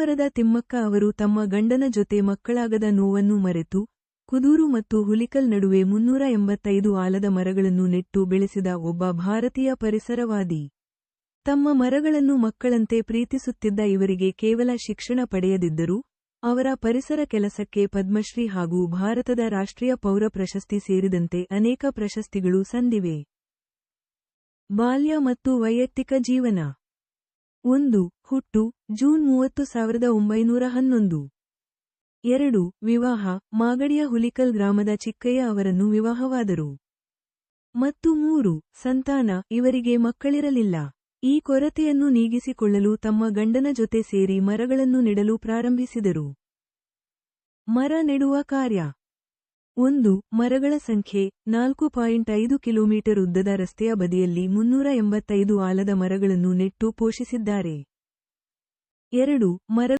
ವರದ ತಿಮ್ಮಕ್ಕ ಅವರು ತಮ್ಮ ಗಂಡನ ಜೊತೆ ಮಕ್ಕಳಾಗದ ನೋವನ್ನು ಮರೆತು, ಕುದೂರು ಮತ್ತು ಹುಲಿಕಲ್ ನಡುವೆ ಮುನ್ನೂರ ಎಂಬತ್ತೈದು ಆಲದ ಮರಗಳನ್ನು ನೆಟ್ಟು ಬೆಳೆಸಿದ ಒಬ್ಬ ಭಾರತೀಯ ಪರಿಸರವಾದಿ. ತಮ್ಮ ಮರಗಳನ್ನು ಮಕ್ಕಳಂತೆ ಪ್ರೀತಿಸುತ್ತಿದ್ದ ಇವರಿಗೆ ಕೇವಲ ಶಿಕ್ಷಣ ಪಡೆಯದಿದ್ದರೂ, ಅವರ ಪರಿಸರ ಕೆಲಸಕ್ಕೆ ಪದ್ಮಶ್ರೀ ಹಾಗೂ ಭಾರತದ ರಾಷ್ಟ್ರೀಯ ಪೌರ ಪ್ರಶಸ್ತಿ ಸೇರಿದಂತೆ ಅನೇಕ ಪ್ರಶಸ್ತಿಗಳು ಸಂದಿವೆ. ಬಾಲ್ಯ ಮತ್ತು ವೈಯಕ್ತಿಕ ಜೀವನ. ಒಂದು, ಹುಟ್ಟು, ಜೂನ್ ಮೂವತ್ತು, ಸಾವಿರದ ಒಂಬೈನೂರ ಹನ್ನೊಂದು. ಎರಡು, ವಿವಾಹ, ಮಾಗಡಿಯ ಹುಲಿಕಲ್ ಗ್ರಾಮದ ಚಿಕ್ಕಯ್ಯ ಅವರನ್ನು ವಿವಾಹವಾದರು. ಮತ್ತು ಮೂರು, ಸಂತಾನ, ಇವರಿಗೆ ಮಕ್ಕಳಿರಲಿಲ್ಲ. ಈ ಕೊರತೆಯನ್ನು ನೀಗಿಸಿಕೊಳ್ಳಲು ತಮ್ಮ ಗಂಡನ ಜೊತೆ ಸೇರಿ ಮರಗಳನ್ನು ನೆಡಲು ಪ್ರಾರಂಭಿಸಿದರು. ಮರ ನೆಡುವ ಕಾರ್ಯ. ಒಂದು, ಮರಗಳ ಸಂಖ್ಯೆ, ನಾಲ್ಕು ಪಾಯಿಂಟ್ ಐದು ಕಿಲೋಮೀಟರ್ ಉದ್ದದ ರಸ್ತೆಯ ಬದಿಯಲ್ಲಿ ಮುನ್ನೂರ ಎಂಬತ್ತೈದು ಆಲದ ಮರಗಳನ್ನು ನೆಟ್ಟು ಪೋಷಿಸಿದ್ದಾರೆ. ಎರಡು, ಮರ